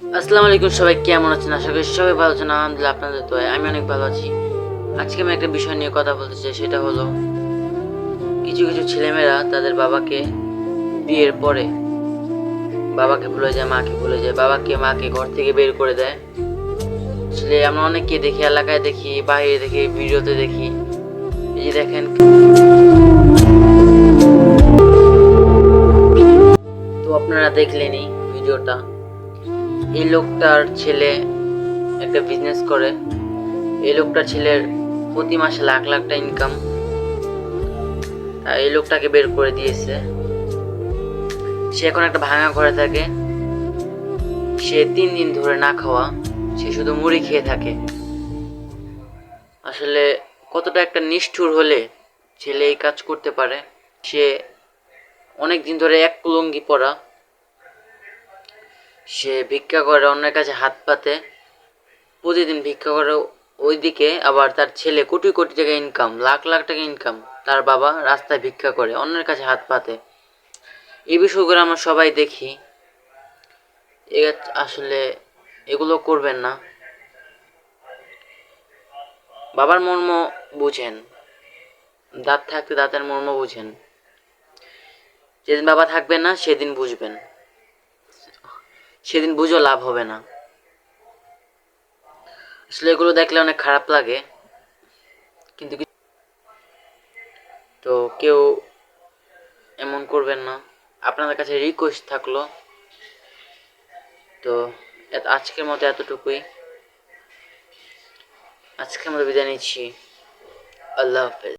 আসসালামু আলাইকুম সবাই, কেমন আছেন? আশা করি সবাই ভালো আছেন। আলহামদুলিল্লাহ, আপনাদের তো আমি অনেক ভালো আছি। আজকে আমি একটা বিষয় নিয়ে কথা বলতে চাই, সেটা হলো কিছু কিছু ছেলেমেয়েরা তাদের বাবাকে বিয়ের পরে বাবাকে ভুলে যায়, মাকে ভুলে যায়, বাবাকে মাকে ঘর থেকে বের করে দেয়। আসলে আমরা অনেককে দেখি, এলাকায় দেখি, বাইরে দেখি, ভিডিওতে দেখি। এই যে দেখেন, তো আপনারা দেখলেনই ভিডিওটা। এই লোকটার ছেলে একটা বিজনেস করে। এই লোকটার ছেলের প্রতি মাসে লাখ লাখটা ইনকাম এই লোকটাকে বের করে দিয়েছে। সে এখন একটা ভাঙা ঘরে থাকে। সে তিন দিন ধরে না খাওয়া, সে শুধু মুড়ি খেয়ে থাকে। আসলে কতটা একটা নিষ্ঠুর হলে ছেলে এই কাজ করতে পারে। সে অনেক দিন ধরে এক কুলঙ্গি পরা। সে ভিক্ষা করে অন্যের কাছে হাত পাতে। প্রতিদিন ভিক্ষা করে ওইদিকে আবার তার ছেলে কোটি কোটি টাকা ইনকাম লাখ লাখ টাকা ইনকাম তার বাবা রাস্তায় ভিক্ষা করে, অন্যের কাছে হাত পাতে। এই বিষয়গুলো আমরা সবাই দেখি। আসলে এগুলো করবেন না। বাবার মর্ম বুঝেন। দাঁত থাকতে দাঁতের মর্ম বুঝেন। যেদিন বাবা থাকবেন না, সেদিন বুঝবেন। সেদিন বুঝো লাভ হবে না। আসলে এগুলো দেখলে অনেক খারাপ লাগে। কিন্তু তো কেউ এমন করবেন না। আপনাদের কাছে রিকোয়েস্ট থাকল। তো আজকের মতো এতটুকুই। আজকের মতো বিদায় নিচ্ছি। আল্লাহ হাফেজ।